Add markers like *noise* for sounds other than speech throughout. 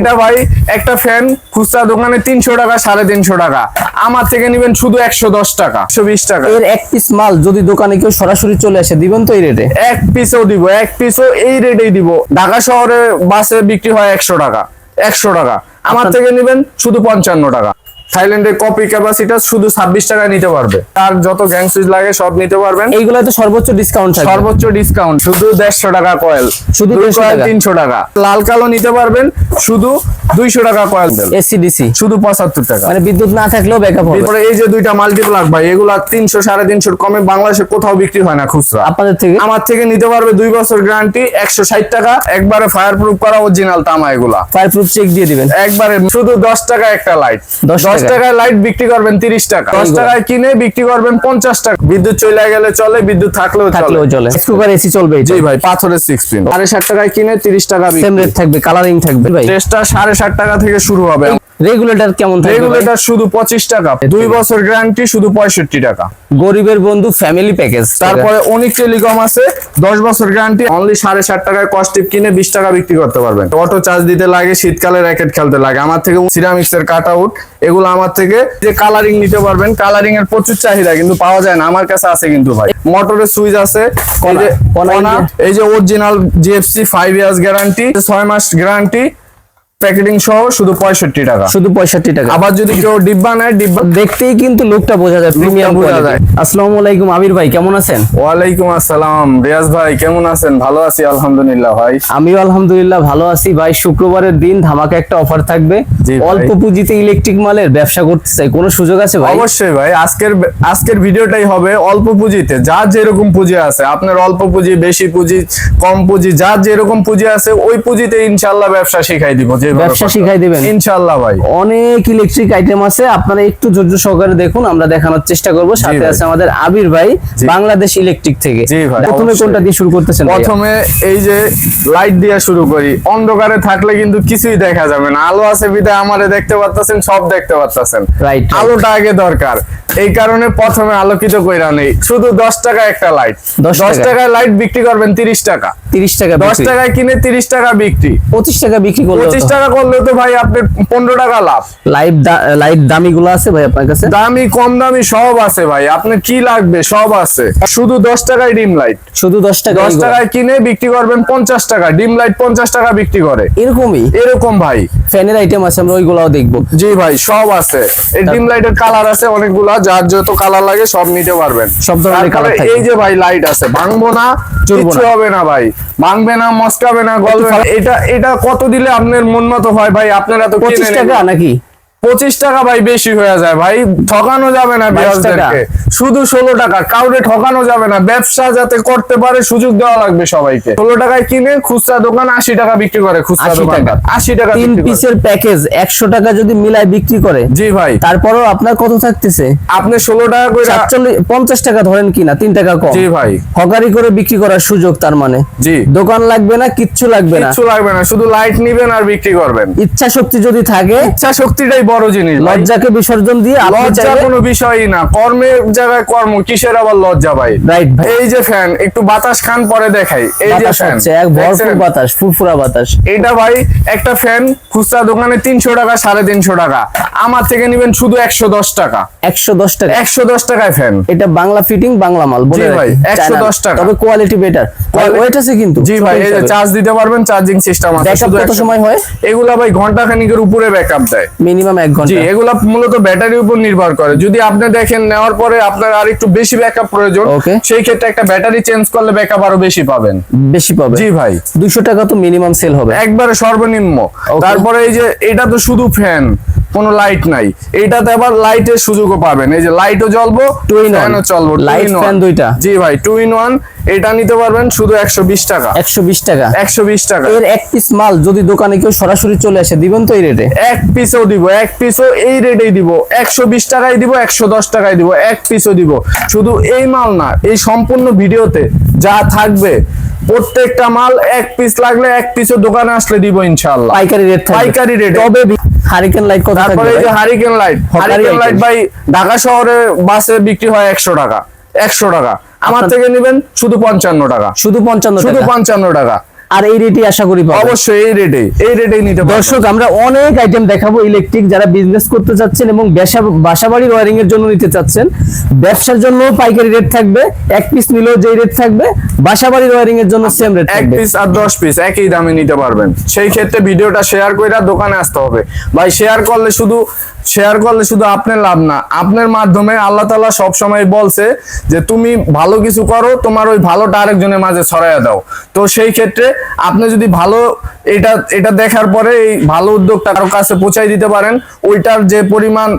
এটা ভাই একটা ফ্যান খুচরা দোকানে তিনশো টাকা সাড়ে তিনশো টাকা। আমার থেকে নিবেন শুধু একশো দশ টাকা একশো বিশ টাকা। এর এক পিস মাল যদি দোকানে কেউ সরাসরি চলে আসে দিবেন তো এই রেটে এক পিসও দিব এক পিসও এই রেটেই দিব। ঢাকা শহরে বাসে বিক্রি হয় একশো টাকা একশো টাকা। আমার থেকে নিবেন শুধু পঞ্চান্ন টাকা। থাইল্যান্ডের কপি ক্যাপাসিটা শুধু ছাব্বিশ টাকায় নিতে পারবে। তার যত গ্যাং সুইচ লাগে সব নিতে পারবেন। এইগুলো তো সর্বোচ্চ ডিসকাউন্ট সর্বোচ্চ ডিসকাউন্ট শুধু দেড়শো টাকা কয়েল শুধু দুই 150 কয়েল টাকা? তিনশো টাকা। লাল কালো নিতে পারবেন শুধু দুইশো টাকা কয়েল এসি ডিসি শুধু পঁচাত্তর টাকা। মানে বিদ্যুৎ না থাকলেও ব্যাকআপ হবে। এরপরে এই যে দুইটা মাল্টিপ্লাক ভাই এগুলা তিনশো সাড়ে তিনশোর কমে বাংলাদেশে কোথাও বিক্রি হয় না খুচরা। আপনাদের থেকে? আমার থেকে নিতে পারবে দুই বছর গ্যারান্টি একশো ষাট টাকা। একবারে ফায়ার প্রুফ করা অরিজিনাল তামা এগুলা। ফায়ার প্রুফ চেক দিয়ে দিবেন। একবারে শুধু দশ টাকা একটা লাইট 10 দশ টাকায় লাইট বিক্রি করবেন তিরিশ টাকা। দশ টাকায় কিনে বিক্রি করবেন পঞ্চাশ টাকা। বিদ্যুৎ চলে গেলে চলে বিদ্যুৎ থাকলেও থাকলেও চলে। চলে এসি চলবে জি ভাই পাথরের সিক্স পিন সাড়ে ষাট টাকায় কিনে তিরিশ টাকা সেম রেট থাকবে কালারিং থাকবে ভাই। সাড়ে ষাট টাকা থেকে শুরু হবে। রেগুলেটর কেমন থাকবে রেগুলেটর শুধু পঁচিশ টাকা দুই বছর গ্যারান্টি শুধু পঁয়ষট্টি টাকা। গরিবের বন্ধু ফ্যামিলি প্যাকেজ তারপরে অনেক টেলিকম আছে দশ বছর গ্যারান্টি অনলি সাড়ে ষাট টাকায় কস্টিপ কিনে বিশ টাকা বিক্রি করতে পারবেন। অটো চার্জ দিতে লাগে শীতকালে র্যাকেট খেলতে লাগে। আমার থেকে সিরামিক্স এর কাট আউট এগুলো আমার থেকে যে কালারিং নিতে পারবেন কালারিং এর প্রচুর চাহিদা কিন্তু পাওয়া যায় না আমার কাছে আছে কিন্তু ভাই। মোটরের সুইচ আছে এই যে original GFC five years guarantee ছয় মাস গ্যারান্টি প্যাকেটিং সহ শুধু পঁয়ষট্টি টাকা। শুধু পঁয়ষট্টি টাকা। আবার যদি কেউ ডিব্বা নেয় ডিব্বা দেখতেই কিন্তু লুকটা বোঝা যায় প্রিমিয়াম বোঝা যায়। আসসালামু আলাইকুম আবির ভাই কেমন আছেন? ওয়ালাইকুম আসসালাম। রিয়াজ ভাই কেমন আছেন? ভালো আছি আলহামদুলিল্লাহ ভাই। আমিও আলহামদুলিল্লাহ ভালো আছি। ভাই শুক্রবারের দিন ধামাকা একটা অফার থাকবে। অল্প পুঁজিতে ইলেকট্রিক মালের ব্যবসা করতে চাই কোনো সুযোগ আছে ভাই? অবশ্যই ভাই আজকের আজকের ভিডিওটাই হবে অল্প পুঁজিতে। যার যেরকম পুঁজি আছে আপনার অল্প পুঁজি বেশি পুঁজি কম পুঁজি যার যেরকম পুঁজি আছে ওই পুঁজিতে ইনশাল্লাহ ব্যবসা শিখাই দিব। যে ব্যবসা শিখাই দিবেন। ইনশাল্লাহ ভাই। অনেক ইলেকট্রিক আইটেম আছে আপনারা একটু ধৈর্য সহকারে দেখুন আমরা দেখানোর চেষ্টা করব। সাথে আছে আমাদের আবির ভাই বাংলাদেশ ইলেকট্রিক থেকে। প্রথমে। কোনটা দিয়ে শুরু করতেছেন প্রথমে এই যে লাইট দিয়ে শুরু করি। অন্ধকারে থাকলে কিন্তু কিছুই দেখা যাবে না। আলো আছে বিদায় আমারে দেখতে পারতেছেন সব দেখতে পারতেছেন। Right, right. আলোটা আগে দরকার। এই কারণে প্রথমে আলোকিত কইরা নেই। শুধু দশ টাকা একটা লাইট 10 দশ টাকায় লাইট বিক্রি করবেন তিরিশ টাকা। তিরিশ টাকা দশ টাকায় কিনে তিরিশ টাকা বিক্রি। পঁচিশ টাকা বিক্রি করলে পঁচিশ টাকা করলে তো ভাই আপনার পনেরো টাকা লাভ। লাইভ লাইট দামি গুলো আছে ভাই আপনার কাছে? দামি কম দামি সব আছে ভাই। আপনার কি লাগবে? সব আছে। শুধু দশ টাকায় ডিম লাইট শুধু দশ টাকা দশ টাকায় কিনে বিক্রি করবেন পঞ্চাশ টাকা। ডিম লাইট পঞ্চাশ টাকা বিক্রি করে। এরকমই? এরকম ভাই। ফ্যানের আইটেম আছে আমরা ওইগুলাও দেখব। জি ভাই সব আছে। এই ডিম লাইটের কালার আছে অনেকগুলা। যার যত কালার লাগে সব নিতে পারবেন। সব ধরনের কালার থাকবে। এই যে ভাই লাইট আছে ভাঙবো না না। হবে না ভাই। ভাঙবে না মস্কাবে না গলবে না। এটা এটা কত দিলে আপনার মন মতো হয় ভাই আপনারা তো পঁচিশ টাকা নাকি? পঁচিশ টাকা ভাই বেশি হয়ে যায় ভাই ঠকানো যাবে না 22 বিয়াসদেরকে শুধু ষোলো টাকা কাউরে ঠকানো যাবে না। ব্যবসা যাতে করতে পারে সুযোগ দেওয়া লাগবে সবাইকে। ষোলো টাকায় কিনে খুচরা দোকান আশি টাকা বিক্রি করে খুচরা দোকান আশি টাকা তিন পিসের প্যাকেজ একশো টাকা যদি মিলায় বিক্রি করে জি ভাই। তারপরেও আপনার কত থাকতেছে? আপনি ষোলো টাকা করে সাতচল্লিশ পঞ্চাশ টাকা ধরেন কিনা তিন টাকা কম। জি ভাই। হকারি করে বিক্রি করার সুযোগ তার মানে। জি। দোকান লাগবে না কিচ্ছু লাগবে না। কিচ্ছু লাগবে না শুধু লাইট নিবেন আর বিক্রি করবেন। ইচ্ছা শক্তি যদি থাকে ইচ্ছা শক্তিটাই বড় জিনিস লজ্জাকে বিসর্জন দিয়ে লজ্জা কোনো বিষয়ই না। কর্মের জায়গায় কর্ম কিসের আবার লজ্জা ভাই? রাইট ভাই। এই যে ফ্যান একটু বাতাস খান পরে দেখাই। এই যে ফ্যান এক ভরপুর বাতাস ফুরফুরা বাতাস। এটা ভাই একটা ফ্যান খুচরা দোকানে তিনশো টাকা সাড়ে তিনশো টাকা। আমার থেকে নিবেন শুধু একশো দশ টাকা। একশো দশ টাকা। একশো দশ টাকায় ফ্যান এটা বাংলা ফিটিং বাংলা মাল বলে ভাই। 110 চায়না। টাকা। তবে কোয়ালিটি বেটার ওয়েট আছে কিন্তু জি ভাই এই যে চার্জ দিতে পারবেন চার্জিং সিস্টেম আছে শুধু কত সময় হয়? এগুলা ভাই ঘণ্টা খানিকের উপরে ব্যাকআপ দেয়। মিনিমাম এক ঘণ্টা। জি এগুলা মূলত ব্যাটারির উপর নির্ভর করে। যদি আপনি দেখেন নেওয়ার পরে আপনার আর একটু বেশি ব্যাকআপ প্রয়োজন. সেই ক্ষেত্রে একটা ব্যাটারি চেঞ্জ করলে ব্যাকআপ আরও বেশি পাবেন। বেশি পাবে জি ভাই। দুশো টাকা তো মিনিমাম সেল হবে। একবারে সর্বনিম্ন। তারপরে এই যে এটা তো শুধু ফ্যান কোনো লাইট নাই। এইটাতে আবার লাইটের সুযোগও পাবেন। এই যে লাইটও জ্বলবো টু ইন. ফ্যানও চলবো one। fan দুইটা। জি ভাই টু ইন ওয়ান এটা নিতে পারবেন শুধু একশো বিশ টাকা। একশো বিশ টাকা। একশো বিশ টাকা। এর এক পিস মাল যদি দোকানে কেউ সরাসরি চলে আসে দিবেন তো এই রেটে এক পিসও দিব এক পিসও এই রেটেই দিব। একশো বিশ টাকায় দিব একশো দশ টাকায় দিব এক পিসও দিব। শুধু এই মাল না এই সম্পূর্ণ ভিডিওতে যা থাকবে প্রত্যেকটা মাল এক পিস লাগলে এক পিসও দোকানে আসলে দিব ইনশাল্লাহ পাইকারি রেট পাইকারি এ। তবে হারিকেন লাইট কত তারপরে এই যে হারিকেন লাইট হারিকেন লাইট ভাই ঢাকা শহরে বাসে বিক্রি হয় একশো টাকা একশো টাকা। আমার থেকে নেবেন শুধু পঞ্চান্ন টাকা। শুধু পঞ্চান্ন শুধু টাকা? পঞ্চান্ন টাকা। আর এই রেটই আশা করি অবশ্যই এই রেটে এই রেটেই নিতে পারবেন। দর্শক আমরা অনেক আইটেম দেখাবো ইলেকট্রিক যারা বিজনেস করতে চাচ্ছেন এবং বাসাবাড়ির ওয়ারিং এর জন্য নিতে চাচ্ছেন। ব্যবসার জন্য পাইকারি রেট থাকবে এক পিস নিলেও যেই রেট থাকবে বাসাবাড়ির ওয়ারিং এর জন্য সেম রেট এক পিস আর দশ পিস একই দামে নিতে পারবেন। সেই ক্ষেত্রে ভিডিওটা শেয়ার করে দোকানে আসতে হবে। ভাই শেয়ার করলে শুধু শেয়ার করলে শুধু আপনার লাভ না, আপনার মাধ্যমে আল্লাহ তালা সবসময় বলছে যে তুমি ভালো কিছু করো, তোমার ওই ভালোটা আরেকজনের মাঝে ছড়াইয়া দাও। তো সেই ক্ষেত্রে আপনি যদি ভালো এটা এটা দেখার পরে এই ভালো উদ্যোগটা কারও কাছে পৌঁছাই দিতে পারেন, ওইটার যে পরিমাণ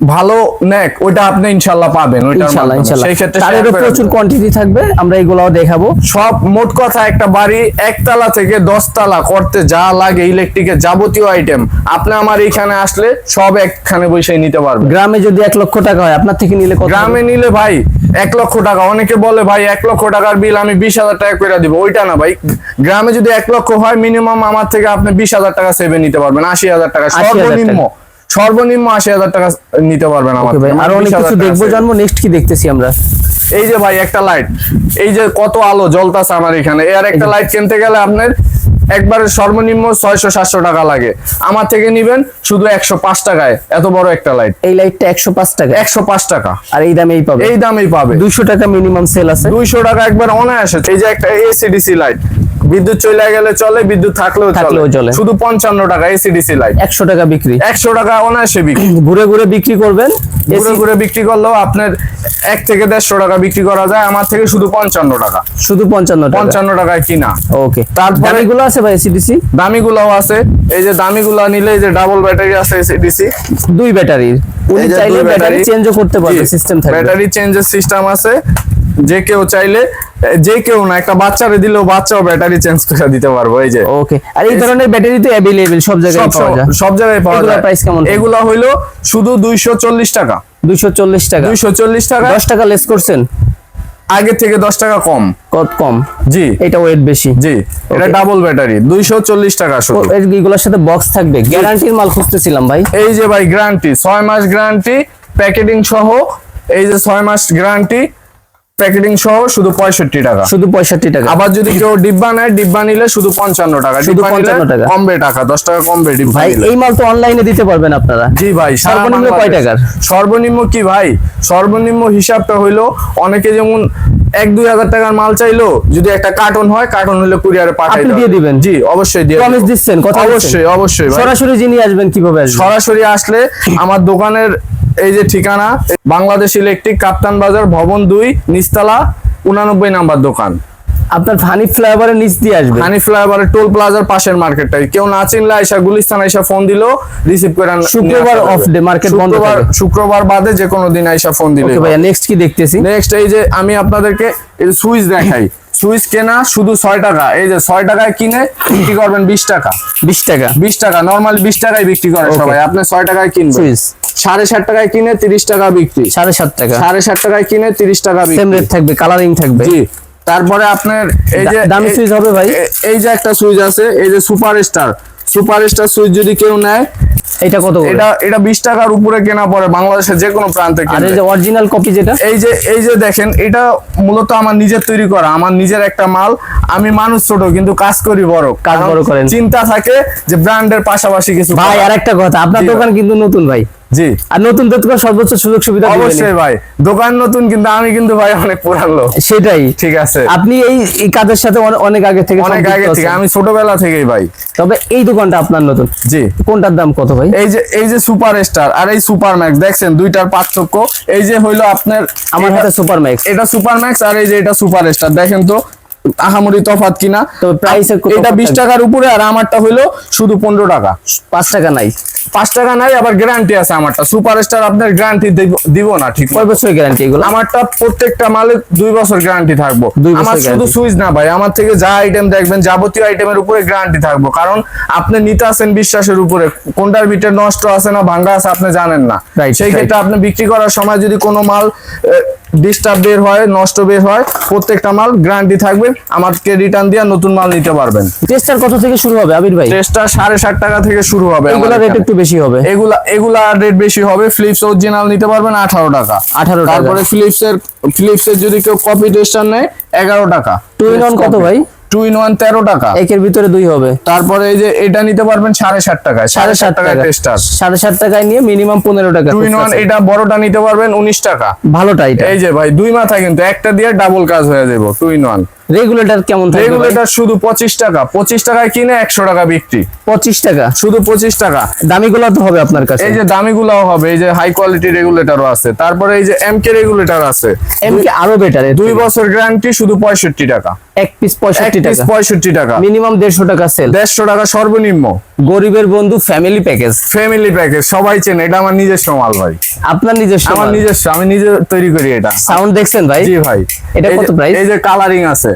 ভালো নেক ওইটা আপনি ইনশাল্লাহ পাবেন ইনশাআল্লাহ ইনশাআল্লাহ সেই ক্ষেত্রে তারেরও প্রচুর কোয়ান্টিটি থাকবে আমরা এগুলাও দেখাবো। সব মোট কথা একটা বাড়ি একতলা থেকে দশতলা করতে যা লাগে ইলেকট্রিকের যাবতীয় আইটেম আপনি আমার এখানে আসলে সব একখানে বসে নিতে পারবেন। গ্রামে যদি এক লক্ষ টাকা হয় আপনার থেকে নিলে কত গ্রামে নিলে ভাই এক লক্ষ টাকা অনেকে বলে ভাই এক লক্ষ টাকার বিল আমি বিশ হাজার টাকা করে দিব ওইটা না ভাই। গ্রামে যদি এক লক্ষ হয় মিনিমাম আমার থেকে আপনি বিশ হাজার টাকা সেভে নিতে পারবেন আশি হাজার টাকা 80,000 টাকা। সর্বনিম্ন। সর্বনিম্ন আশি হাজার টাকা নিতে পারবেন আমার আরও অনেক 20,000 কিছু দেখব। জানব নেক্সট কি দেখতেছি আমরা? এই যে ভাই একটা লাইট এই যে কত আলো জ্বলতাছে আমার এখানে। এর একটা লাইট কিনতে গেলে আপনার একবারে সর্বনিম্ন ছয়শো সাতশো টাকা লাগে। আমার থেকে নিবেন শুধু একশো পাঁচ টাকায় এত বড় একটা লাইট এই লাইটটা একশো পাঁচ টাকা একশো পাঁচ টাকা। আর এই দামেই পাবে? এই দামেই পাবে। দুইশো টাকা মিনিমাম সেল আছে। দুইশো টাকা একবার অনায়াসে এই যে একটা এসিডিসি লাইট বিদ্যুৎ চলে গেলে চলে বিদ্যুৎ থাকলেও থাকলেও চলে। শুধু পঞ্চান্ন টাকা এসিডিসি লাইট একশো টাকা বিক্রি। একশো টাকা অনায়াসে বিক্রি। *clears throat* ঘুরে ঘুরে বিক্রি করবেন। ঘুরে ঘুরে বিক্রি করলেও আপনার এক থেকে দেড়শো টাকা বিক্রি করা যায় আমার থেকে শুধু পঞ্চান্ন টাকা। শুধু পঞ্চান্ন টাকা। পঞ্চান্ন টাকায় কিনা। ওকে। তারপরে- এগুলো আছে ভাই সিডিসি দামিগুলাও আছে। এই যে দামিগুলা নিলে এই যে ডাবল ব্যাটারি আছে এসিডিসি দুই ব্যাটারির উনি চাইলে ব্যাটারি। চেঞ্জও করতে পারবে সিস্টেম থাকবে। ব্যাটারি চেঞ্জের সিস্টেম আছে। যে কেউ চাইলে যে কেউ না একটা বাচ্চারে দিলেও বাচ্চাও ব্যাটারি চেঞ্জ করে দিতে পারব এই যে। ওকে আর এই ধরনের ব্যাটারি তো অ্যাভেলেবেল সব জায়গায় পাওয়া যায়। সব জায়গায় পাওয়া যায়। price কেমন? এগুলা হইল শুধু দুইশো চল্লিশ টাকা। দুইশো চল্লিশ টাকা। দুইশো চল্লিশ টাকা। দশ টাকা লেস করছেন? আগে থেকে দশ টাকা কম। কত কম? জি। এটা ওয়েট বেশি। জি এটা ডাবল ব্যাটারি দুইশো চল্লিশ টাকা শুধু। এইগুলোর সাথে বক্স থাকবে। গ্যারান্টির মাল খুঁজতেছিলাম ভাই। এই যে ভাই গ্যারান্টি ছয় মাস গ্যারান্টি প্যাকেটিং সহ এই যে ছয় মাস গ্যারান্টি প্যাকেটিং সহ শুধু পঁয়ষট্টি টাকা। শুধু পঁয়ষট্টি টাকা। আবার যদি কেউ ডিব্বা নেয় ডিব্বা নিলে শুধু পঞ্চান্ন টাকা। শুধু 55 টাকা। কমবে টাকা দশ টাকা কমবে ডিব্বা ভাই। এই মাল তো অনলাইনে দিতে পারবেন আপনারা। জি ভাই সর্বনিম্ন কয় টাকার? সর্বনিম্ন কি ভাই? সর্বনিম্ন হিসাবটা হইল অনেকে যেমন এক দুই হাজার টাকার মাল চাইলো যদি একটা কার্টন হয় কার্টন হলে কুরিয়ারে পাঠাই আপনি দিয়ে দিবেন? জি অবশ্যই দিয়ে প্রমিস দিচ্ছেন কথা অবশ্যই অবশ্যই সরাসরি যিনি আসবেন কীভাবে আসবেন? সরাসরি আসলে আমার দোকানের এই যে ঠিকানা বাংলাদেশ ইলেকট্রিক কাপ্তান বাজার ভবন দুই নিচতলা উনানব্বই নাম্বার দোকান। আপনার ফানি ফ্লাইওভারের নিচ দিয়ে আসবেন হানি ফ্লাইওভারের টোল প্লাজার পাশের মার্কেটটাই কেউ না চিনলে আইসা গুলিস্তান আইসা ফোন দিল রিসিভ করে শুক্রবার যাবে। day, market বন্ধ থাকে। শুক্রবার বাদে যে কোনো দিন আইসা ফোন দিলে। ওকে ভাইয়া নেক্সট কি দেখতেছি? নেক্সট এই যে আমি আপনাদেরকে এই সুইচ দেখাই। সুইচ কেনা শুধু ছয় টাকা। এই যে ছয় টাকায় কিনে বিক্রি করবেন বিশ টাকা। বিশ টাকা। বিশ টাকা নর্মালি বিশ টাকায় বিক্রি করে. সবাই। আপনি ছয় টাকায় কিনবেন। সুইচ সাড়ে সাত টাকায় কিনে তিরিশ টাকা বিক্রি। সাড়ে সাত টাকা। সাড়ে সাত টাকায় কিনে তিরিশ টাকা সেম রেট থাকবে কালারিং থাকবে। জি তারপরে আপনার এই যে দামি সুইচ হবে ভাই? এই যে একটা সুইচ আছে এই যে super star super star switch যদি কেউ নেয় এটা কত এটা এটা বিশ টাকার উপরে কেনা পড়ে বাংলাদেশের যে কোনো প্রান্তে আর এই যে অরিজিনাল কপি যেটা? এই যে এই যে দেখেন এটা মূলত আমার নিজের তৈরি করা আমার নিজের একটা মাল। আমি মানুষ ছোট কিন্তু কাজ করি বড়। কাজ বড় করেন। চিন্তা থাকে যে ব্র্যান্ডের পাশাপাশি কিছু ভাই করা। আর একটা কথা আপনার দোকান কিন্তু নতুন ভাই। জি। আর নতুন সর্বোচ্চ সুযোগ সুবিধা অবশ্যই ভাই। দোকান নতুন কিন্তু আমি কিন্তু ভাই অনেক পুরান সেটাই। ঠিক আছে। আপনি এই কাজের সাথে অনেক আগে থেকে অনেক আগে থেকে। আমি ছোটবেলা থেকেই ভাই। তবে এই দোকানটা আপনার নতুন? জি। কোনটার দাম কত ভাই? এই যে এই যে সুপার স্টার আর এই সুপার ম্যাক্স দেখছেন? দুইটার পার্থক্য। এই যে হইল আপনার আমার হাতে সুপার ম্যাক্স এটা সুপার ম্যাক্স আর এই যে এটা সুপার স্টার দেখেন তো আহামরি তফাত কিনা? কত এটা বিশ? টাকার উপরে আর আমারটা হইল শুধু পনেরো টাকা। পাঁচ টাকা নাই। পাঁচ টাকা নাই আবার গ্যারান্টি আছে আমারটা। সুপার স্টার আপনার গ্যারান্টি দিব না ঠিক কয় বছর গ্যারান্টি এগুলো? আমারটা প্রত্যেকটা মালে দুই বছর গ্যারান্টি থাকব। আমার শুধু সুইচ না ভাই আমার থেকে যা আইটেম দেখবেন যাবতীয় আইটেমের উপরে গ্যারান্টি থাকব। কারণ আপনি নিতে আছেন বিশ্বাসের উপরে। কোনটার ভিতরে নষ্ট আছে না ভাঙ্গা আছে আপনি জানেন না। সেই ক্ষেত্রে আপনি বিক্রি করার সময় যদি কোনো মাল ডিস্টার্ব বের হয় নষ্ট বের হয় প্রত্যেকটা মাল গ্যারান্টি থাকবে আমাকে রিটার্ন দিয়ে নতুন মাল নিতে পারবেন। টেস্টার কত থেকে শুরু হবে আবির ভাই? টেস্টার সাড়ে ষাট টাকা থেকে শুরু হবে এগুলা রেট একটু বেশি হবে। এগুলা এগুলা রেট বেশি হবে ফ্লিপস অরিজিনাল নিতে পারবেন আঠারো টাকা। 18 টাকা। তারপরে ফিলিপসের এর ফিলিপস এর যদি কেউ কপি টেস্টার নেয় এগারো টাকা। টু ইন অন কত ভাই? টু ইন ওয়ান তেরো টাকা। একের ভিতরে দুই হবে। তারপরে এই যে এটা নিতে পারবেন সাড়ে সাত টাকায়। সাড়ে সাত টাকায় টেস্টার সাড়ে সাত টাকায় নিয়ে মিনিমাম পনেরো টাকা টু ইন ওয়ান এটা বড়টা নিতে পারবেন উনিশ টাকা। ভালোটা এটা। এই যে ভাই দুই মাথা কিন্তু একটা দিয়ে ডাবল কাজ হয়ে যাব টু ইন ওয়ান রেগুলেটর কেমন থাকে রেগুলেটর শুধু পঁচিশ টাকা। পঁচিশ টাকায় কিনে একশো টাকা বিক্রি। পঁচিশ টাকা? শুধু পঁচিশ টাকা। দামিগুলা তো হবে আপনার কাছে। এই যে দামিগুলাও হবে এই যে হাই কোয়ালিটি রেগুলেটরও আছে। তারপরে এই যে এমকে রেগুলেটর আছে। এমকে আরও বেটার দুই বছর গ্যারান্টি শুধু পঁয়ষট্টি টাকা। এক পিস এক পঁয়ষট্টি পিস টাকা। পঁয়ষট্টি টাকা। মিনিমাম দেড়শো টাকা সেল দেড়শো টাকা সর্বনিম্ন। গরিবের বন্ধু ফ্যামিলি প্যাকেজ ফ্যামিলি প্যাকেজ সবাই চেনে এটা আমার নিজস্ব মাল ভাই। আপনার নিজস্ব আমার। নিজস্ব আমি নিজে তৈরি করি এটা। সাউন্ড দেখছেন ভাই? জি ভাই। এটা কত price? এই যে কালারিং আছে।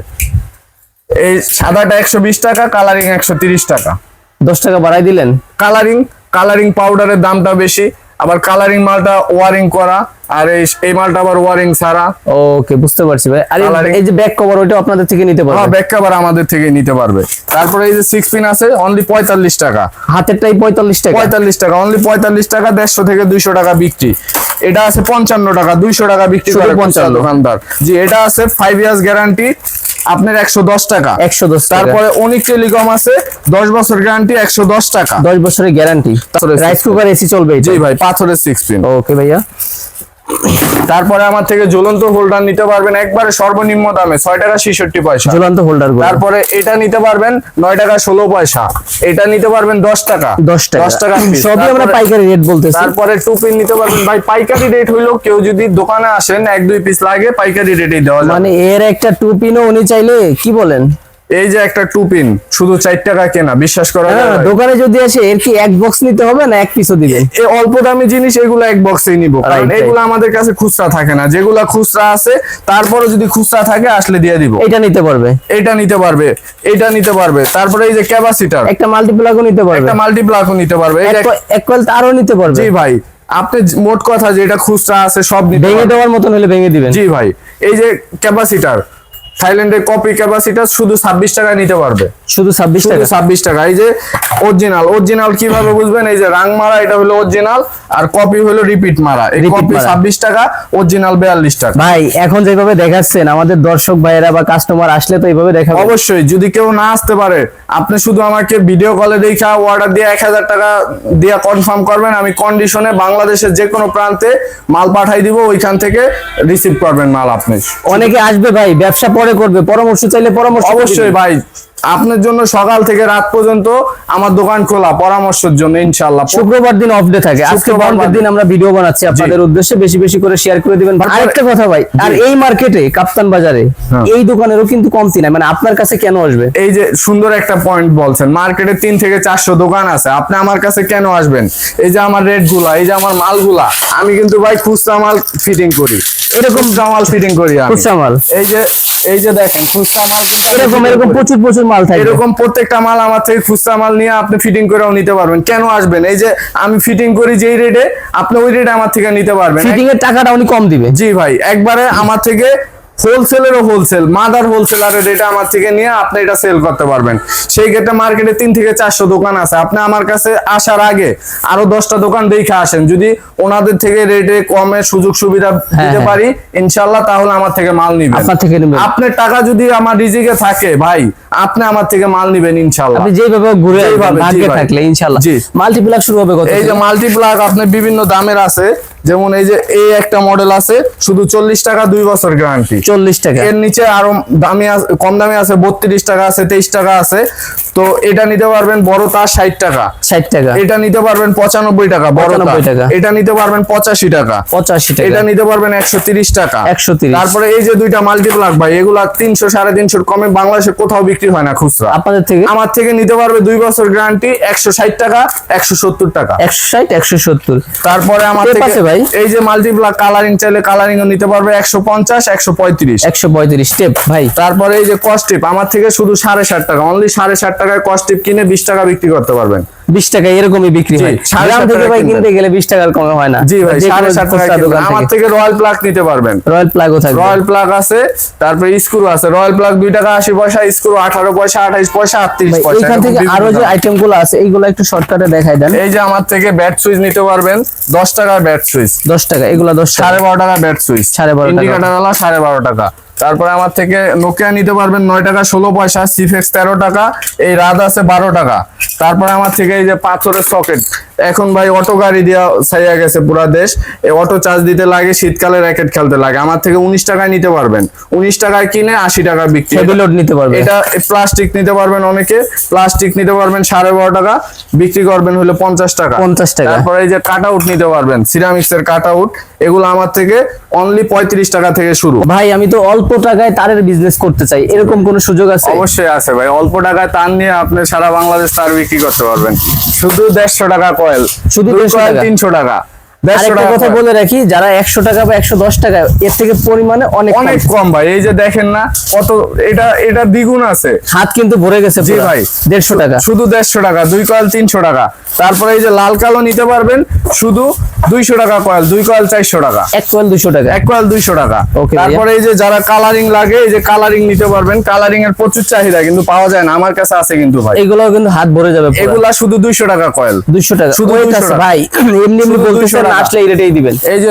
এই সাদাটা একশো বিশ টাকা কালারিং একশো তিরিশ টাকা। দশ টাকা বাড়াই দিলেন। কালারিং কালারিং পাউডারের দামটা বেশি আবার কালারিং মালটা ওয়ারিং করা আর এই মালটা আবার ওয়ারিং ছাড়া। ওকে বুঝতে পারছি ভাই। আর এই- যে ব্যাক কভার ওইটা আপনাদের থেকে নিতে হ্যাঁ ব্যাক কভার আমাদের থেকে নিতে পারবে। তারপরে এই যে সিক্স পিন আছে অনলি পঁয়তাল্লিশ টাকা। হাতেরটাই পঁয়তাল্লিশ টাকা? পঁয়তাল্লিশ টাকা অনলি পঁয়তাল্লিশ টাকা দেড়শো থেকে দুইশো টাকা বিক্রি। এটা আছে পঞ্চান্ন টাকা দুইশো টাকা বিক্রি করে 55 পঞ্চান্ন দোকানদার। জি এটা আছে ফাইভ ইয়ার্স গ্যারান্টি আপনার একশো দশ টাকা। একশো দশ টাকা। তারপরে অনিক টেলিকম আছে দশ বছর গ্যারান্টি একশো দশ টাকা। দশ বছরের গ্যারান্টি তারপরে রাইস কুকার এসি চলবে জি ভাই পাথরের সিক্স পিন ওকে ভাইয়া। তারপরে আমার থেকে জ্বলন্ত হোল্ডার নিতে পারবেন একবারে সর্বনিম্ন দামে ছয় টাকা ছেষট্টি পয়সা। ঝুলন্ত হোল্ডার তারপরে এটা নিতে পারবেন নয় টাকা ষোলো পয়সা। এটা নিতে পারবেন দশ টাকা। দশ টাকা। দশ টাকা সবই আমরা পাইকারি রেট বলতেছি। তারপরে টুপিন নিতে পারবেন। ভাই পাইকারি রেট হইল কেউ যদি দোকানে আসেন এক দুই পিস লাগে পাইকারি রেটেই দেওয়া মানে এর একটা টু পিনও উনি চাইলে কি বলেন? এই যে একটা টুপিন শুধু চার টাকা কেনা বিশ্বাস করা যায় হ্যাঁ দোকানে যদি আসে এর কি এক বক্স নিতে হবে না এক পিসও দিবেন এই অল্প দামি জিনিস এগুলো এক বক্সেই নিব। কারণ. এগুলো আমাদের কাছে খুচরা থাকে না। যেগুলা খুচরা আছে তারপরে যদি খুচরা থাকে আসলে দিয়ে দিব। এটা নিতে পারবে। এটা নিতে পারবে এটা নিতে পারবে। তারপরে এই যে ক্যাপাসিটার একটা মাল্টিপ্লাগও নিতে পারবে। একটা মাল্টিপ্লাকও নিতে পারবে। এক কয়েল আরও নিতে পারবে। জি ভাই আপনি মোট কথা যেটা খুচরা আছে সব নিতে ভেঙে দেওয়ার মতন হলে ভেঙে দিবেন। জি ভাই এই যে ক্যাপাসিটার থাইল্যান্ডের কপি ক্যাপাসিটার শুধু ছাব্বিশ টাকায় নিতে পারবে। শুধু ছাব্বিশ টাকা? ছাব্বিশ টাকা। এই যে অরিজিনাল অরিজিনাল কীভাবে বুঝবেন? এই যে রাং মারা এটা হলো অরিজিনাল আর কপি হলো রিপিট মারা। এই কপি। ছাব্বিশ টাকা অরিজিনাল বিয়াল্লিশ টাকা। ভাই এখন যেভাবে দেখাচ্ছেন আমাদের দর্শক ভাইয়েরা বা কাস্টমার আসলে তো এইভাবে দেখাবো। অবশ্যই যদি কেউ না আসতে পারে আপনি শুধু আমাকে ভিডিও কলে দেখা অর্ডার দিয়ে এক হাজার টাকা দিয়ে কনফার্ম করবেন আমি কন্ডিশনে বাংলাদেশের যে কোনো প্রান্তে মাল পাঠাই দিব ওইখান থেকে রিসিভ করবেন মাল আপনি। অনেকে আসবে ভাই ব্যবসা পরে করবে? পরামর্শ চাইলে পরামর্শ অবশ্যই ভাই আপনার জন্য সকাল থেকে রাত পর্যন্ত আমার দোকান খোলা পরামর্শের জন্য ইনশাল্লাহ শুক্রবার দিন অফ ডে থাকে। আজকে বন্ধের দিন আমরা ভিডিও বানাচ্ছি আপনাদের উদ্দেশ্যে। বেশি বেশি করে শেয়ার করে দিবেন। আরেকটা কথা ভাই আর এই মার্কেটে কাপ্তান বাজারে হ্যাঁ। এই দোকানেরও কিন্তু কমতি নাই। মানে আপনার কাছে কেন আসবে? এই যে সুন্দর একটা পয়েন্ট বলছেন মার্কেটে তিন থেকে চারশো দোকান আছে। আপনি আমার কাছে কেন আসবেন? এই যে আমার রেটগুলা এই যে আমার মালগুলা আমি কিন্তু ভাই খুচরা মাল ফিটিং করি। এরকম জামাল ফিটিং করি আমি। খুচরা মাল এই যে এই যে দেখেন খুচরা মাল কিন্তু এরকম এরকম প্রচুর প্রচুর মাল থাকে এরকম প্রত্যেকটা মাল আমার থেকে খুচরা মাল নিয়ে আপনি ফিটিং করেও নিতে পারবেন। কেন আসবেন? এই যে আমি ফিটিং করি যেই রেটে আপনি ওই রেটে আমার থেকে নিতে পারবেন। ফিটিং এর টাকাটা উনি কম দিবে। জি ভাই একবারে আমার থেকে হোলসেলেরও হোলসেল মাদার হোলসেলারের রেটে আমার থেকে নিয়ে আপনি এটা সেল করতে পারবেন। সেই ক্ষেত্রে মার্কেটে তিন থেকে চারশো দোকান আছে। আপনি আমার কাছে আসার আগে আরও দশটা দোকান দেখে আসেন। যদি ওনাদের থেকে রেটে কমে সুযোগ সুবিধা দিতে হ্যাঁ। পারি ইনশাল্লাহ তাহলে আমার থেকে মাল নিবেন। আপনার থেকে নেবেন। আপনার টাকা যদি আমার রিজিকে থাকে ভাই আপনি আমার থেকে মাল নিবেন ইনশাল্লাহ। আপনি যেভাবে ঘুরে ভাগ্যে থাকলে ইনশাল্লাহ। মাল্টিপ্লাক শুরু হবে এই যে? মাল্টিপ্লাক আপনার বিভিন্ন দামের আছে। যেমন এই যে এই একটা মডেল আছে শুধু চল্লিশ টাকা দুই বছর গ্যারান্টি চল্লিশ টাকা। এর নিচে আরও দামি কম দামি আছে বত্রিশ টাকা আছে তেইশ টাকা আছে। তো এটা নিতে পারবেন বড় তার ষাট টাকা। ষাট টাকা। এটা নিতে পারবেন পঁচানব্বই টাকা বড় টাকা। এটা নিতে পারবেন পঁচাশি টাকা। পঁচাশি টাকা। এটা নিতে পারবেন একশো তিরিশ টাকা। 130 তারপরে এই যে দুইটা মাল্টিপ্লাক ভাই এগুলা তিনশো সাড়ে তিনশোর কমে বাংলাদেশে কোথাও বিক্রি হয় না খুচরা। আপনাদের থেকে? আমার থেকে নিতে পারবে দুই বছর গ্যারান্টি একশো ষাট টাকা একশো সত্তর টাকা। একশো ষাট একশো সত্তর। তারপরে আমার থেকে ভাই? এই যে মাল্টিপ্লাক কালারিং চাইলে কালারিং ও নিতে পারবে একশো পঞ্চাশ একশো পঁয়ত্রিশ। একশো পঁয়ত্রিশ স্টেপ ভাই। তারপরে এই যে কস্টিপ আমার থেকে শুধু সাড়ে ষাট টাকা অনলি সাড়ে ষাট টাকায় কস্টিপ কিনে বিশ টাকা বিক্রি করতে পারবেন। বিশ টাকা এরকমই বিক্রি হয়। সাড়ে গ্রাম থেকে ভাই কিনতে গেলে বিশ টাকার কমে হয় না। জি ভাই সাড়ে ষাট টাকা আমার থেকে রয়্যাল প্লাগ নিতে পারবেন। রয়্যাল প্লাগও থাকবে। রয়্যাল প্লাগ আছে তারপরে স্ক্রু আছে। রয়্যাল প্লাগ দুই টাকা আশি পয়সা স্ক্রু আঠারো পয়সা আঠাইশ পয়সা আটত্রিশ পয়সা এরকম থেকে আরও যে আইটেমগুলো আছে এইগুলো একটু শর্টকাটে দেখাই দেন। এই যে আমার থেকে ব্যাট সুইচ নিতে পারবেন দশ টাকার ব্যাট সুইচ দশ টাকা এগুলো দশ টাকা। সাড়ে বারো টাকা ব্যাট সুইচ সাড়ে বারো টাকা। সাড়ে বারো টাকা। তারপরে আমার থেকে নোকিয়া নিতে পারবেন নয় টাকা, ষোলো পয়সা সিফেক্স তেরো টাকা, এই রাত আছে বারো টাকা। তারপরে আমার থেকে এই যে পাথরের সকেট এখন ভাই অটো গাড়ি দেওয়া ছাইয়া গেছে পুরা দেশ। এই অটো চার্জ দিতে লাগে শীতকালে র্যাকেট খেলতে লাগে। আমার থেকে উনিশ টাকায় নিতে পারবেন। উনিশ টাকায় কিনে আশি টাকা বিক্রি। লোড নিতে পারবেন। এটা প্লাস্টিক নিতে পারবেন অনেকে। প্লাস্টিক নিতে পারবেন সাড়ে বারো টাকা বিক্রি করবেন হলে পঞ্চাশ টাকা। 50 টাকা। তারপরে এই যে কাট আউট নিতে পারবেন সিরামিক্স এর কাট আউট এগুলো আমার থেকে অনলি পঁয়ত্রিশ টাকা থেকে শুরু। ভাই আমি তো অল্প টাকায় তারের বিজনেস করতে চাই। এরকম কোন সুযোগ আছে? অবশ্যই আছে ভাই। অল্প টাকায় তার নিয়ে আপনি সারা বাংলাদেশ তার বিক্রি করতে পারবেন। শুধু দেড়শো টাকা কয়েল শুধু তিনশো 150 কয়েল টাকা? আরেকটা কথা বলে রাখি যারা একশো টাকা বা একশো দশ টাকা এর থেকে পরিমাণে অনেক অনেক কম। ভাই এই যে দেখেন না কত এটা এটা দ্বিগুণ আছে। হাত কিন্তু ভরে গেছে জি ভাই। দেড়শো টাকা। শুধু দেড়শো টাকা দুই কয়েল তিনশো টাকা। তারপরে এই যে লাল কালো নিতে পারবেন শুধু দুইশো টাকা কয়েল দুই কয়েল চারশো টাকা। এক কোয়েল দুশো টাকা। এক কয়েল দুইশো টাকা। তারপরে এই যে যারা কালারিং লাগে এই যে কালারিং নিতে পারবেন কালারিং এর প্রচুর চাহিদা কিন্তু পাওয়া যায় না আমার কাছে আছে কিন্তু ভাই। এগুলো কিন্তু হাত ভরে যাবে এগুলা শুধু দুইশো টাকা কয়েল। দুশো টাকা। শুধু ওই 200 কাছে টাকা। ভাই এমনি এমনি শুধু 200 বলতেছেন টাকা। আসলে এই রেটেই দিবেন। এই যে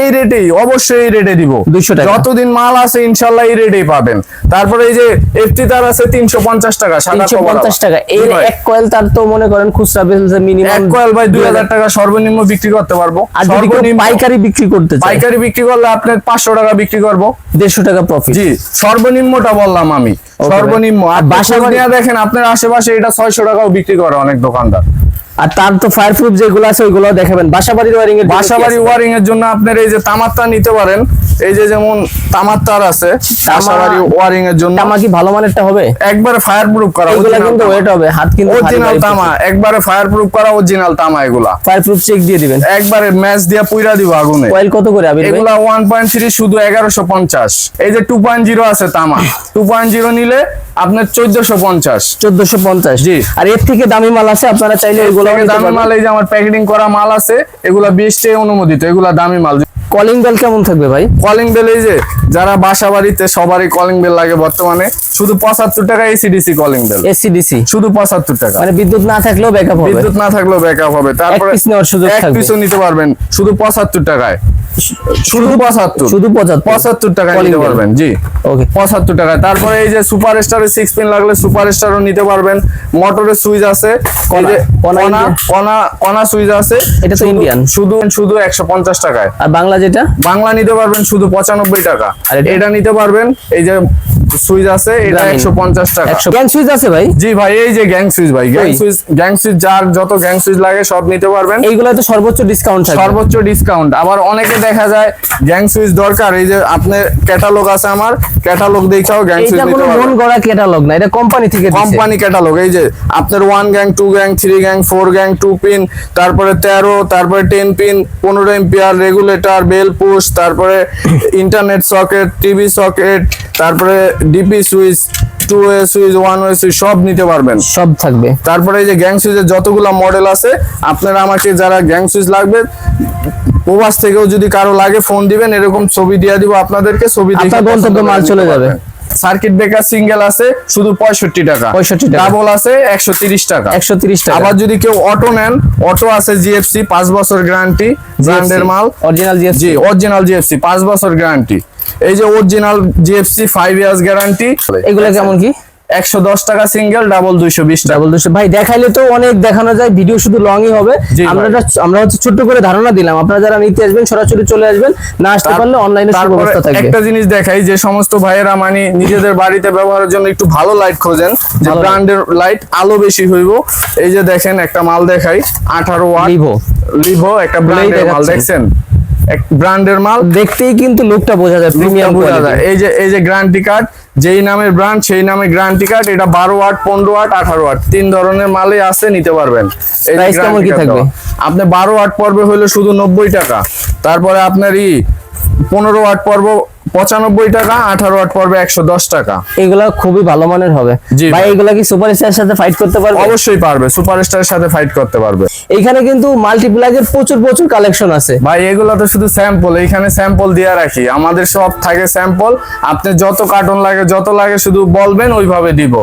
এই রেটেই অবশ্যই এই রেটে দিব। 200 টাকা। যতদিন মাল আছে ইনশাল্লাহ এই রেটেই পাবেন। তারপরে এই যে এফটি তার আছে তিনশো পঞ্চাশ টাকা সাদা পঞ্চাশ। টাকা। এই এক কয়েল তার তো মনে করেন খুচরা বেচলে এক কয়েল ভাই টাকা সর্বনিম্ন বিক্রি করতে পারব। আর যদি পাইকারি বিক্রি করতে পাইকারি বিক্রি করলে আপনার পাঁচশো টাকা বিক্রি করব। দেড়শো টাকা প্রফিট জি সর্বনিম্নটা বললাম আমি। সর্বনিম্ন। আর বাসা দেখেন আপনার আশেপাশে এটা ছয়শো টাকাও বিক্রি করে অনেক দোকানদার। আর তার তো ফায়ার প্রুফ যেগুলো আছে ওইগুলো দেখাবেন। বাসা বাড়ির ওয়ারিং এর জন্য বাসা কি বাড়ি আছে? ওয়ারিং এর জন্য আপনার এই যে তামার তার নিতে পারেন। এই যে যেমন তামার তার আছে বাসা বাড়ি ওয়ারিং এর জন্য। তামা কি ভালো মানেরটা হবে? একবারে ফায়ার প্রুফ করা এগুলা কিন্তু ওয়েট হবে হাত কিন্তু অরিজিনাল তামা একবারে ফায়ার প্রুফ করা অরিজিনাল তামা এগুলা। ফায়ার প্রুফ চেক দিয়ে দিবেন। একবারে ম্যাচ দিয়া পুইরা দিব আগুনে। কয়েল কত করে আবির ভাই? এগুলা ওয়ান পয়েন্ট থ্রি শুধু এগারোশো পঞ্চাশ। এই যে টু পয়েন্ট জিরো আছে তামা। টু পয়েন্ট জিরো নিলে আপনার চোদ্দশো পঞ্চাশ। চোদ্দশো পঞ্চাশ। জি। আর এর থেকে দামি মাল আছে আপনারা চাইলে ওইগুলো দামি মাল এই যে আমার প্যাকেটিং করা মাল আছে এগুলা বিএসটি অনুমোদিত এগুলা দামি মাল। কলিং বেল কেমন থাকবে ভাই? কলিং বেল এই যে যারা বাসা বাড়িতে সবারই কলিং বেল লাগে বর্তমানে শুধু পঁচাত্তর টাকা এসিডিসি কলিং বেল এসিডিসি শুধু পঁচাত্তর টাকা। মানে বিদ্যুৎ না থাকলেও ব্যাকআপ হবে। বিদ্যুৎ না থাকলেও ব্যাকআপ হবে। তারপরে এক। পিসও নিতে পারবেন শুধু পঁচাত্তর টাকায়। শুধু পঁচাত্তর। শুধু পঁচাত্তর। পঁচাত্তর নিতে পারবেন জি। ওকে পঁচাত্তর তারপরে এই যে সুপার স্টারের সিক্স পিন লাগলে সুপার স্টারও নিতে পারবেন। মোটরের সুইচ আছে। সুইচ আছে। এটা তো Indian। শুধু শুধু একশো পঞ্চাশ টাকায়। আর বাংলা যেটা? বাংলা নিতে পারবেন শুধু পঁচানব্বই টাকা। আর এটা? এটা নিতে পারবেন এই যে সুইচ আছে এটা গ্রামীণ। একশো পঞ্চাশ টাকা। একশো গ্যাং সুইচ আছে ভাই? জি ভাই এই যে গ্যাং সুইচ ভাই গ্যাং সুইচ গ্যাং সুইচ যার যত গ্যাং সুইচ লাগে সব নিতে পারবেন। এইগুলো তো সর্বোচ্চ ডিসকাউন্ট থাকবে। সর্বোচ্চ ডিসকাউন্ট আবার অনেকে দেখা যায় গ্যাং সুইচ দরকার এই যে আপনার ক্যাটালগ আছে আমার ক্যাটালগ দেখাও গ্যাং সুইচ এইটা কোনো মন গড়া ক্যাটালগ না এটা কোম্পানি থেকে। কোম্পানি ক্যাটালগ এই যে আপনার one gang two gang three gang four gang two pin তারপরে তেরো তারপরে টেন পিন পনেরো এম্পিয়ার রেগুলেটর বেল পুশ তারপরে ইন্টারনেট সকেট টিভি সকেট তারপরে DP switch two way switch one way switch সব নিতে পারবেন। সব থাকবে। তারপরে এই যে গ্যাং সুইচের যতগুলো মডেল আছে আপনারা আমাকে যারা গ্যাং সুইচ লাগবে প্রবাস থেকেও যদি কারও লাগে ফোন দিবেন এরকম ছবি দিয়ে দিব আপনাদেরকে ছবি দেখে গন্তব্যে করে মাল চলে যাবে। সার্কিট ব্রেকার সিঙ্গেল আছে শুধু পঁয়ষট্টি টাকা। পঁয়ষট্টি ডাবল আছে একশো তিরিশ টাকা। একশো তিরিশ টাকা। আবার যদি কেউ অটো নেন অটো আছে জিএফসি পাঁচ বছর গ্যারান্টি ব্র্যান্ডের মাল। Original GFC. অরিজিনাল জিএফসি পাঁচ বছর গ্যারান্টি। এই যে original GFC five years guarantee এগুলো কেমন কি? একশো দশ টাকা সিঙ্গেল ডাবল দুইশো বিশ ডাবল দুশো ভাই দেখাইলে তো অনেক দেখানো যায় ভিডিও শুধু লংই হবে। আমরা আমরা হচ্ছে ছোট্ট করে ধারণা দিলাম। আপনারা যারা নিতে আসবেন সরাসরি চলে আসবেন। না আসতে পারলে অনলাইনে তারপরে সুব্যবস্থা থাকবে। একটা জিনিস দেখাই যে সমস্ত ভাইয়েরা মানে নিজেদের বাড়িতে ব্যবহারের জন্য একটু ভালো লাইট খোঁজেন যে ব্র্যান্ডের লাইট আলো বেশি হইব। এই যে দেখেন একটা মাল দেখাই আঠারো ওয়াট Livo। লিভো একটা ব্র্যান্ডের মাল দেখছেন? এক ব্র্যান্ডের মাল। দেখতেই কিন্তু লুকটা বোঝা যায় প্রিমিয়াম বোঝা যায়। এই যে এই যে গ্যারান্টি কার্ড যেই নামের ব্র্যান্ড সেই নামে গ্যারান্টি কার্ড এটা বারো ওয়াট পনেরো ওয়াট আঠারো ওয়াট তিন ধরনের মালই আছে নিতে পারবেন। এই যে কেমন কি থাকবে? আপনি বারো ওয়াট পর্বে হলে শুধু নব্বই টাকা। তারপরে আপনার ই পনেরো ওয়াট পর্ব পঁচানব্বই টাকা আঠারো ওয়াট পর্বে একশো দশ টাকা। এগুলা খুবই ভালো মানের হবে। ভাই। এগুলা কি সুপার স্টারের সাথে ফাইট করতে পারবে? অবশ্যই পারবে সুপারস্টারের সাথে ফাইট করতে পারবে। এখানে কিন্তু মাল্টিপ্লাগের প্রচুর প্রচুর কালেকশন আছে। ভাই এগুলো তো শুধু স্যাম্পল এইখানে স্যাম্পল দিয়ে রাখি। আমাদের সব থাকে স্যাম্পল আপনি যত কার্টন লাগে যত লাগে শুধু বলবেন ওইভাবে দিব।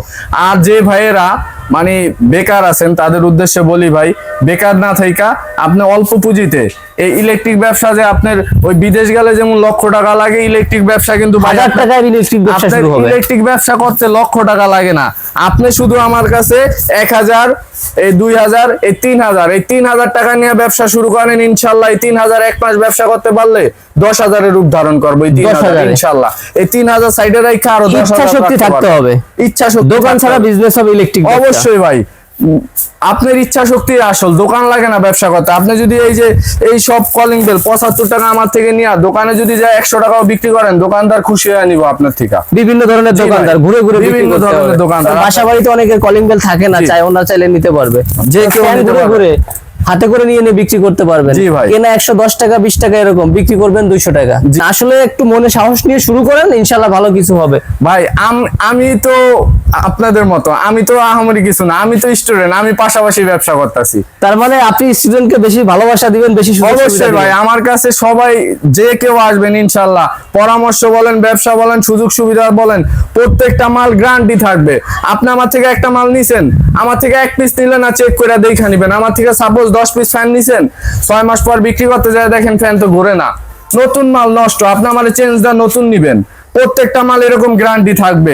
আর যে ভাইয়েরা মানে বেকার আছেন তাদের উদ্দেশ্যে বলি ভাই বেকার না থাইকা আপনি অল্প পুঁজিতে এই ইলেকট্রিক ব্যবসা যে আপনার ওই বিদেশ গেলে যেমন লক্ষ টাকা লাগে ইলেকট্রিক ব্যবসা কিন্তু হাজার টাকায় ইলেকট্রিক ব্যবসা শুরু হবে। ইলেকট্রিক ব্যবসা করতে লক্ষ টাকা লাগে না। আপনি শুধু আমার কাছে এক হাজার এই দুই হাজার এই তিন হাজার এই তিন হাজার টাকা নিয়ে ব্যবসা শুরু করেন ইনশাল্লাহ এই তিন হাজার এক মাস ব্যবসা করতে পারলে দশ হাজারের রূপ ধারণ করব এই তিন 10,000 হাজার ইনশাল্লাহ। এই তিন হাজার সাইডে রেখে আরও ইচ্ছা শক্তি থাকতে হবে। ইচ্ছা শক্তি দোকান ছাড়া বিজনেস হবে ইলেকট্রিক অবশ্যই ভাই। আপনার ইচ্ছা শক্তি আসল দোকান লাগে না ব্যবসা করতে। আপনি যদি এই যে এই সব কলিং বেল পঁচাত্তর টাকা আমার থেকে নিয়ে দোকানে যদি যায় একশো টাকাও বিক্রি করেন দোকানদার খুশি হয়ে নিব আপনার থেকে। বিভিন্ন ধরনের দোকানদার ঘুরে ঘুরে বিভিন্ন ধরনের দোকানদার। বাসা বাড়িতে অনেকের কলিং বেল থাকে না চাই ওনার চাইলে নিতে পারবে। যে কেউ ঘুরে ঘুরে হাতে করে নিয়ে নিয়ে বিক্রি করতে পারবেন। জি ভাই। কেনা একশো দশ টাকা বিশ টাকা এরকম বিক্রি করবেন দুইশো টাকা। আসলে একটু মনে সাহস নিয়ে শুরু করেন ইনশাল্লাহ ভালো কিছু হবে। ভাই আমি তো আপনাদের মতো আমি তো আহামরি কিছু না আমি তো স্টুডেন্ট আমি পাশাপাশি ব্যবসা করতেছি। তার মানে আপনি স্টুডেন্টকে বেশি ভালোবাসা দিবেন বেশি অবশ্যই ভাই আমার কাছে সবাই যে কেউ আসবেন ইনশাল্লাহ পরামর্শ বলেন ব্যবসা বলেন সুযোগ সুবিধা বলেন প্রত্যেকটা মাল গ্যারান্টি থাকবে। আপনি আমার থেকে একটা মাল নিছেন আমার থেকে এক পিস নিলেন না চেক করে দেখা নিবেন। আমার থেকে সাপোজ দশ পিস ফ্যান নিছেন, ছয় মাস পর বিক্রি করতে যায়, দেখেন ফ্যান তো ঘুরে না। নতুন মাল নষ্ট আপনার আমার চেঞ্জ দা নতুন নিবেন। প্রত্যেকটা মাল এরকম গ্যারান্টি থাকবে।